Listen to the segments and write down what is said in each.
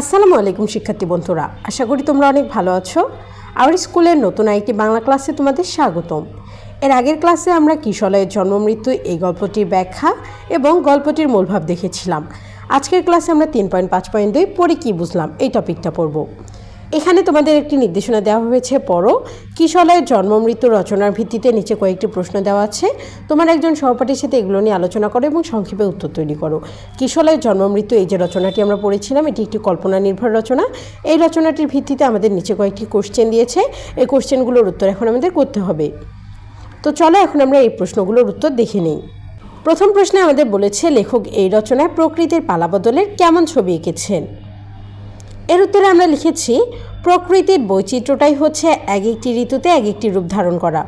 আসসালামু আলাইকুম, শিক্ষার্থী বন্ধুরা। আশা করি তোমরা অনেক ভালো আছো। আমার স্কুলের নতুন আইটি বাংলা ক্লাসে তোমাদের স্বাগতম। এর আগের ক্লাসে আমরা কিশলয়ের জন্মমৃত্যু এই গল্পটির ব্যাখ্যা এবং গল্পটির মূলভাব দেখেছিলাম। আজকের ক্লাসে আমরা তিন পয়েন্ট পাঁচ পয়েন্ট দিয়ে পড়ে কী বুঝলাম, এই টপিকটা পড়ব। এখানে তোমাদের একটি নির্দেশনা দেওয়া হয়েছে, পড়ো। কিশলয়ের জন্ম, মৃত্যু রচনার ভিত্তিতে নিচে কয়েকটি প্রশ্ন দেওয়া আছে। তোমার একজন সহপাঠীর সাথে এগুলো নিয়ে আলোচনা করো এবং সংক্ষেপে উত্তর তৈরি করো। কিশলয়ের জন্ম, মৃত্যু, এই যে রচনাটি আমরা পড়েছিলাম, এটি একটি কল্পনা নির্ভর রচনা। এই রচনাটির ভিত্তিতে আমাদের নিচে কয়েকটি কোশ্চেন দিয়েছে। এই কোশ্চেনগুলোর উত্তর এখন আমাদের করতে হবে। তো চলো এখন আমরা এই প্রশ্নগুলোর উত্তর দেখে নিই। প্রথম প্রশ্নে আমাদের বলেছে, লেখক এই রচনায় প্রকৃতির পালাবদলের কেমন ছবি এঁকেছেন? এর উত্তরে আমরা লিখেছি, প্রকৃতির বৈচিত্র্যটাই হচ্ছে এক একটি ঋতুতে এক একটি রূপ ধারণ করা।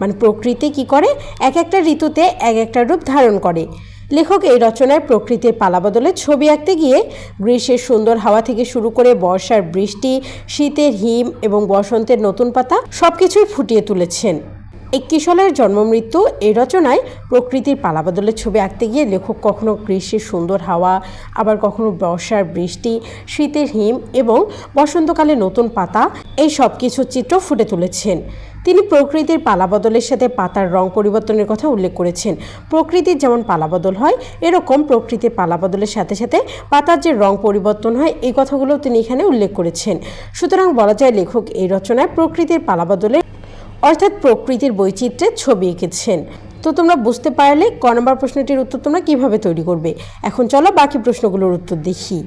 মানে প্রকৃতি কি করে? এক একটা ঋতুতে এক একটা রূপ ধারণ করে। লেখক এই রচনায় প্রকৃতির পালাবদলের ছবি আঁকতে গিয়ে গ্রীষ্মের সুন্দর হাওয়া থেকে শুরু করে বর্ষার বৃষ্টি, শীতের হিম এবং বসন্তের নতুন পাতা সব কিছুই ফুটিয়ে তুলেছেন। এই কিশলের জন্ম মৃত্যু এই রচনায় প্রকৃতির পালাবদলের ছবি আঁকতে গিয়ে লেখক কখনো গ্রীষ্মের সুন্দর হাওয়া, আবার কখনো বর্ষার বৃষ্টি, শীতের হিম এবং বসন্তকালে নতুন পাতা এই সব কিছুর চিত্র ফুটে তুলেছেন। তিনি প্রকৃতির পালাবদলের সাথে পাতার রং পরিবর্তনের কথা উল্লেখ করেছেন। প্রকৃতির যেমন পালাবদল হয়, এরকম প্রকৃতির পালাবদলের সাথে সাথে পাতার যে রং পরিবর্তন হয়, এই কথাগুলো তিনি এখানে উল্লেখ করেছেন। সুতরাং বলা যায় লেখক এই রচনায় প্রকৃতির পালাবদলের অর্থাৎ প্রকৃতির বৈচিত্র্যের ছবি এঁকেছেন। তো তোমরা বুঝতে পারলে ক নম্বর প্রশ্নটির উত্তর তোমরা কীভাবে তৈরি করবে। এখন চলো বাকি প্রশ্নগুলোর উত্তর দেখি।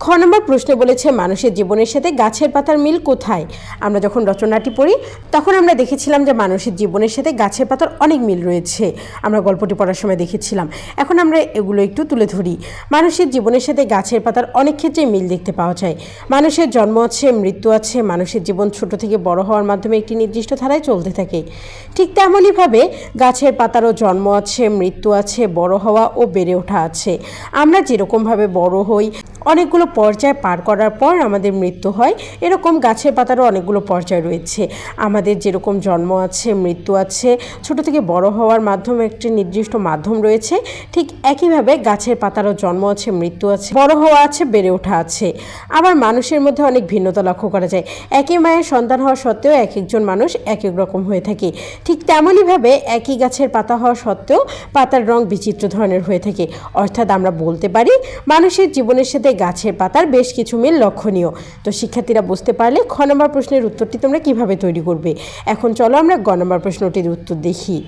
খ নম্বর প্রশ্নে বলেছে, মানুষের জীবনের সাথে গাছের পাতার মিল কোথায়? আমরা যখন রচনাটি পড়ি, তখন আমরা দেখেছিলাম যে মানুষের জীবনের সাথে গাছের পাতার অনেক মিল রয়েছে। আমরা গল্পটি পড়ার সময় দেখেছিলাম। এখন আমরা এগুলো একটু তুলে ধরি। মানুষের জীবনের সাথে গাছের পাতার অনেক ক্ষেত্রে মিল দেখতে পাওয়া যায়। মানুষের জন্ম আছে, মৃত্যু আছে, মানুষের জীবন ছোট থেকে বড় হওয়ার মাধ্যমে একটি নির্দিষ্ট ধারায় চলতে থাকে। ঠিক তেমনইভাবে গাছের পাতারও জন্ম আছে, মৃত্যু আছে, বড় হওয়া ও বেড়ে ওঠা আছে। আমরা যেরকমভাবে বড় হই অনেকগুলো পর্যায় পার করার পর আমাদের মৃত্যু হয়। এরকম গাছের পাতারও অনেকগুলো পর্যায় রয়েছে। আমাদের যেরকম জন্ম আছে, মৃত্যু আছে, ছোট থেকে বড় হওয়ার মাধ্যমে একটি নির্দিষ্ট মাধ্যম রয়েছে, ঠিক একইভাবে গাছের পাতারও জন্ম আছে, মৃত্যু আছে, বড় হওয়া আছে, বেড়ে ওঠা আছে। আবার মানুষের মধ্যে অনেক ভিন্নতা লক্ষ্য করা যায়। একই মায়ের সন্তান হওয়া সত্ত্বেও এক একজন মানুষ এক এক রকম হয়ে থাকে। ঠিক তেমনইভাবে একই গাছের পাতা হওয়া সত্ত্বেও পাতার রং বিচিত্র ধরনের হয়ে থাকে। অর্থাৎ আমরা বলতে পারি, মানুষের জীবনের সাথে গাছের পাতার বেশ কিছু মিল লক্ষণীয়। তো শিক্ষার্থীরা বুঝতে পারলে খ নম্বর প্রশ্নের উত্তরটি তোমরা কীভাবে তৈরি করবে? এখন চলো আমরা গ নম্বর প্রশ্নটির উত্তর দেখি।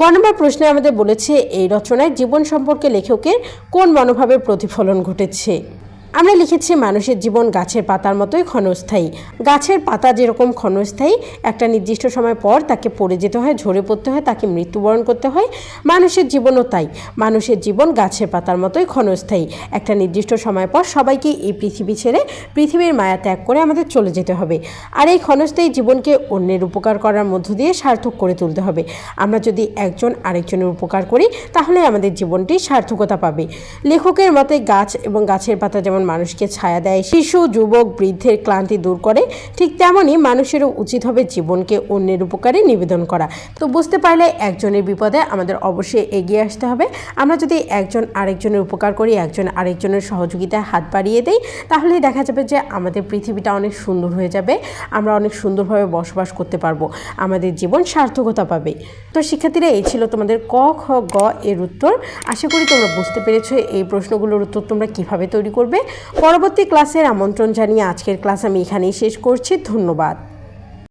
গ নম্বর প্রশ্নে আমাদের বলেছে, এই রচনায় জীবন সম্পর্কে লেখকের কোন মনোভাবের প্রতিফলন ঘটেছে? আমরা লিখেছি মানুষের জীবন গাছের পাতার মতোই ক্ষণস্থায়ী। গাছের পাতা যেরকম ক্ষণস্থায়ী, একটা নির্দিষ্ট সময় পর তাকে পড়ে যেতে হয়, ঝরে পড়তে হয়, তাকে মৃত্যুবরণ করতে হয়। মানুষের জীবনও তাই। মানুষের জীবন গাছের পাতার মতোই ক্ষণস্থায়ী। একটা নির্দিষ্ট সময় পর সবাইকে এই পৃথিবী ছেড়ে পৃথিবীর মায়া ত্যাগ করে আমাদের চলে যেতে হবে। আর এই ক্ষণস্থায়ী জীবনকে অন্যের উপকার করার মধ্য দিয়ে সার্থক করে তুলতে হবে। আমরা যদি একজন আরেকজনের উপকার করি, তাহলে আমাদের জীবনটি সার্থকতা পাবে। লেখকের মতে গাছ এবং গাছের পাতা যেমন মানুষকে ছায়া দেয়, শিশু, যুবক, বৃদ্ধের ক্লান্তি দূর করে, ঠিক তেমনই মানুষেরও উচিত হবে জীবনকে অন্যের উপকারে নিবেদন করা। তো বুঝতে পারলে একজনের বিপদে আমাদের অবশ্যই এগিয়ে আসতে হবে। আমরা যদি একজন আরেকজনের উপকার করি, একজন আরেকজনের সহযোগিতায় হাত বাড়িয়ে দেই তাহলে দেখা যাবে যে আমাদের পৃথিবীটা অনেক সুন্দর হয়ে যাবে, আমরা অনেক সুন্দরভাবে বসবাস করতে পারব, আমাদের জীবন সার্থকতা পাবে। তো শিক্ষার্থীরা, এই ছিল তোমাদের ক, খ, গ এর উত্তর। আশা করি তোমরা বুঝতে পেরেছ এই প্রশ্নগুলোর উত্তর তোমরা কীভাবে তৈরি করবে। পরবর্তী ক্লাসের আমন্ত্রণ জানিয়ে আজকের ক্লাস আমি এখানেই শেষ করছি। ধন্যবাদ।